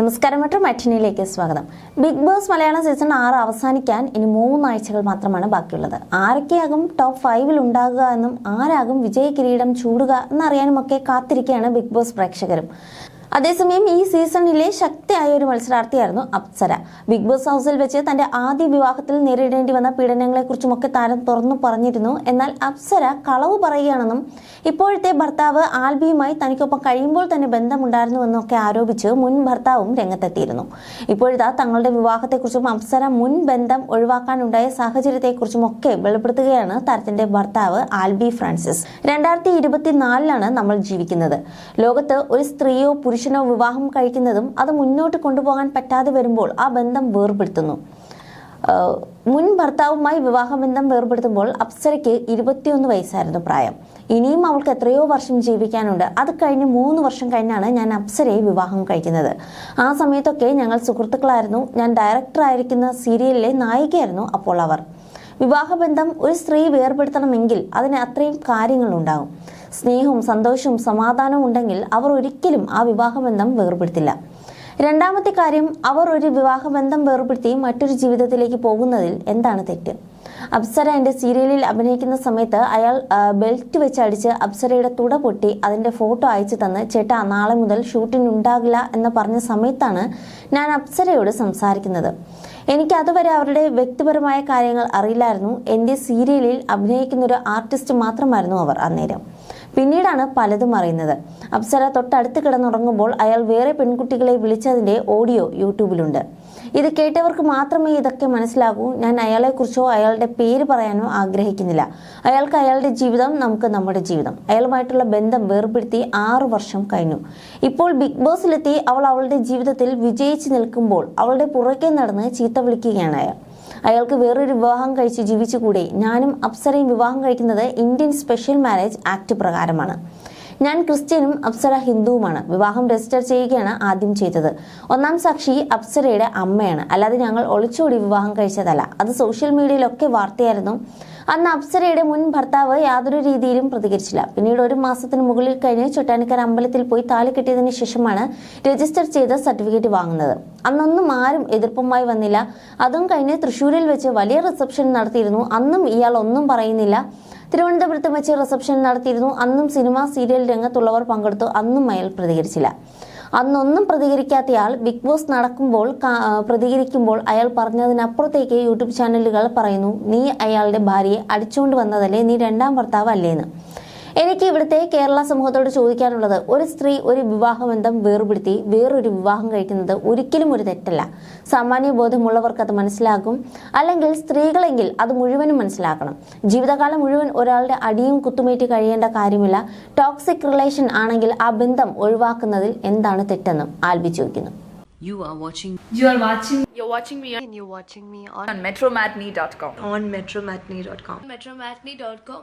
നമസ്കാരം മറ്റും മറ്റിനിയിലേക്ക് സ്വാഗതം. ബിഗ് ബോസ് മലയാളം സീസൺ ആറ് അവസാനിക്കാൻ ഇനി മൂന്നാഴ്ചകൾ മാത്രമാണ് ബാക്കിയുള്ളത്. ആരൊക്കെയാകും ടോപ്പ് ഫൈവിൽ ഉണ്ടാകുക എന്നും ആരാകും വിജയ കിരീടം ചൂടുക എന്നറിയാനുമൊക്കെ കാത്തിരിക്കുകയാണ് ബിഗ് ബോസ് പ്രേക്ഷകരും. അതേസമയം ഈ സീസണിലെ ശക്തിയായ ഒരു മത്സരാർത്ഥിയായിരുന്നു അപ്സര. ബിഗ് ബോസ് ഹൗസിൽ വെച്ച് തന്റെ ആദ്യ വിവാഹത്തിൽ നേരിടേണ്ടി വന്ന പീഡനങ്ങളെക്കുറിച്ചുമൊക്കെ താരം തുറന്നു പറഞ്ഞിരുന്നു. എന്നാൽ അപ്സര കളവ് പറയുകയാണെന്നും ഇപ്പോഴത്തെ ഭർത്താവ് ആൽബിയുമായി തനിക്കൊപ്പം കഴിയുമ്പോൾ തന്നെ ബന്ധമുണ്ടായിരുന്നുവെന്നൊക്കെ ആരോപിച്ച് മുൻ ഭർത്താവും രംഗത്തെത്തിയിരുന്നു. ഇപ്പോഴത്തെ തങ്ങളുടെ വിവാഹത്തെക്കുറിച്ചും അപ്സര മുൻ ബന്ധം ഒഴിവാക്കാനുണ്ടായ സാഹചര്യത്തെക്കുറിച്ചും ഒക്കെ വെളിപ്പെടുത്തുകയാണ് താരത്തിന്റെ ഭർത്താവ് ആൽബി ഫ്രാൻസിസ്. രണ്ടായിരത്തി ഇരുപത്തിനാലിലാണ് നമ്മൾ ജീവിക്കുന്നത്. ലോകത്ത് ഒരു സ്ത്രീയോ പുരുഷനോ വിവാഹം കഴിക്കുന്നതും അത് മുന്നോട്ട് കൊണ്ടുപോകാൻ പറ്റാതെ വരുമ്പോൾ ആ ബന്ധം വേർപെടുത്തുന്നു. മുൻ ഭർത്താവുമായി വിവാഹബന്ധം വേർപെടുത്തുമ്പോൾ അപ്സരയ്ക്ക് ഇരുപത്തിയൊന്ന് വയസ്സായിരുന്നു പ്രായം. ഇനിയും അവൾക്ക് എത്രയോ വർഷം ജീവിക്കാനുണ്ട്. അത് കഴിഞ്ഞ് മൂന്ന് വർഷം കഴിഞ്ഞാണ് ഞാൻ അപ്സരയെ വിവാഹം കഴിക്കുന്നത്. ആ സമയത്തൊക്കെ ഞങ്ങൾ സുഹൃത്തുക്കളായിരുന്നു. ഞാൻ ഡയറക്ടറായിരിക്കുന്ന സീരിയലിലെ നായികയായിരുന്നു അപ്പോൾ അവർ. വിവാഹബന്ധം ഒരു സ്ത്രീ വേർപെടുത്തണമെങ്കിൽ അതിന് അത്രയും കാര്യങ്ങളുണ്ടാകും. സ്നേഹവും സന്തോഷവും സമാധാനവും ഉണ്ടെങ്കിൽ അവർ ഒരിക്കലും ആ വിവാഹബന്ധം വേർപെടുത്തില്ല. രണ്ടാമത്തെ കാര്യം അവർ ഒരു വിവാഹബന്ധം വേർപെടുത്തി മറ്റൊരു ജീവിതത്തിലേക്ക് പോകുന്നതിൽ എന്താണ് തെറ്റ്? അപ്സര എന്റെ സീരിയലിൽ അഭിനയിക്കുന്ന സമയത്ത് അയാൾ ബെൽറ്റ് വെച്ച് അടിച്ച് അപ്സരയുടെ തുട പൊട്ടി അതിന്റെ ഫോട്ടോ അയച്ചു തന്ന് ചേട്ടാ നാളെ മുതൽ ഷൂട്ടിംഗ് ഉണ്ടാകില്ല എന്ന് പറഞ്ഞ സമയത്താണ് ഞാൻ അപ്സരയോട് സംസാരിക്കുന്നത്. എനിക്ക് അതുവരെ അവരുടെ വ്യക്തിപരമായ കാര്യങ്ങൾ അറിയില്ലായിരുന്നു. എന്റെ സീരിയലിൽ അഭിനയിക്കുന്ന ഒരു ആർട്ടിസ്റ്റ് മാത്രമായിരുന്നു അവർ അന്നേരം. പിന്നീടാണ് പലതും അറിയുന്നത്. അപ്സര തൊട്ടടുത്ത് കിടന്നുറങ്ങുമ്പോൾ അയാൾ വേറെ പെൺകുട്ടികളെ വിളിച്ചതിന്റെ ഓഡിയോ യൂട്യൂബിലുണ്ട്. ഇത് കേട്ടവർക്ക് മാത്രമേ ഇതൊക്കെ മനസ്സിലാകൂ. ഞാൻ അയാളെക്കുറിച്ചോ അയാളുടെ പേര് പറയാനോ ആഗ്രഹിക്കുന്നില്ല. അയാൾക്ക് അയാളുടെ ജീവിതം നമുക്ക് നമ്മുടെ ജീവിതം. അയാളുമായിട്ടുള്ള ബന്ധം വേർപെടുത്തി ആറു വർഷം കഴിഞ്ഞു. ഇപ്പോൾ ബിഗ് ബോസിലെത്തി. അവൾ അവളുടെ ജീവിതത്തിൽ വിജയിച്ച് നിൽക്കുമ്പോൾ അവളുടെ പുറകെ നടന്ന് ചീത്ത വിളിക്കുകയാണ് അയാൾ. അയാൾക്ക് വേറൊരു വിവാഹം കഴിച്ച് ജീവിച്ചുകൂടി. ഞാനും അപ്സരയും വിവാഹം കഴിക്കുന്നത് ഇന്ത്യൻ സ്പെഷ്യൽ മാരേജ് ആക്ട് പ്രകാരമാണ്. ഞാൻ ക്രിസ്ത്യനും അപ്സര ഹിന്ദുവുമാണ്. വിവാഹം രജിസ്റ്റർ ചെയ്യുകയാണ് ആദ്യം ചെയ്തത്. ഒന്നാം സാക്ഷി അപ്സരയുടെ അമ്മയാണ്. അല്ലാതെ ഞങ്ങൾ ഒളിച്ചോടി വിവാഹം കഴിച്ചതല്ല. അത് സോഷ്യൽ മീഡിയയിലൊക്കെ വാർത്തയായിരുന്നു. അന്ന് അപ്സരയുടെ മുൻ ഭർത്താവ് യാതൊരു രീതിയിലും പ്രതികരിച്ചില്ല. പിന്നീട് ഒരു മാസത്തിന് മുകളിൽ കഴിഞ്ഞ് ചൊട്ടാനിക്കര അമ്പലത്തിൽ പോയി താലി കെട്ടിയതിന് ശേഷമാണ് രജിസ്റ്റർ ചെയ്ത സർട്ടിഫിക്കറ്റ് വാങ്ങുന്നത്. അന്നൊന്നും ആരും എതിർപ്പുമായി വന്നില്ല. അതും കഴിഞ്ഞ് തൃശ്ശൂരിൽ വെച്ച് വലിയ റിസപ്ഷൻ നടത്തിയിരുന്നു. അന്നും ഇയാൾ ഒന്നും പറയുന്നില്ല. തിരുവനന്തപുരത്ത് വെച്ച് റിസപ്ഷൻ നടത്തിയിരുന്നു. അന്നും സിനിമ സീരിയൽ രംഗത്തുള്ളവർ പങ്കെടുത്തു. അന്നും അയാൾ പ്രതികരിച്ചില്ല. അന്നൊന്നും പ്രതികരിക്കാത്തയാൾ ബിഗ് ബോസ് നടക്കുമ്പോൾ പ്രതികരിക്കുമ്പോൾ അയാൾ പറഞ്ഞതിനപ്പുറത്തേക്ക് യൂട്യൂബ് ചാനലുകൾ പറയുന്നു നീ അയാളുടെ ഭാര്യയെ അടിച്ചുകൊണ്ട് വന്നതല്ലേ? നീ രണ്ടാം ഭർത്താവ് അല്ലേന്ന് എനിക്ക് ഇവിടുത്തെ കേരള സമൂഹത്തോട് ചോദിക്കാനുള്ളത് ഒരു സ്ത്രീ ഒരു വിവാഹബന്ധം വേർപെടുത്തി വേറൊരു വിവാഹം കഴിക്കുന്നത് ഒരിക്കലും ഒരു തെറ്റല്ല സാമാന്യ ബോധമുള്ളവർക്ക് അത് മനസ്സിലാകും അല്ലെങ്കിൽ സ്ത്രീകളെങ്കിൽ അത് മുഴുവനും മനസ്സിലാക്കണം ജീവിതകാലം മുഴുവൻ ഒരാളുടെ അടിയും കുത്തുമേറ്റ് കഴിയേണ്ട കാര്യമില്ല ടോക്സിക് റിലേഷൻ ആണെങ്കിൽ ആ ബന്ധം ഒഴിവാക്കുന്നതിൽ എന്താണ് തെറ്റെന്നും ആൽബി ചോദിക്കുന്നു You are watching You are watching You're watching me and you're watching me on, on metromatney.com. on metromatney.com. metromatney.com.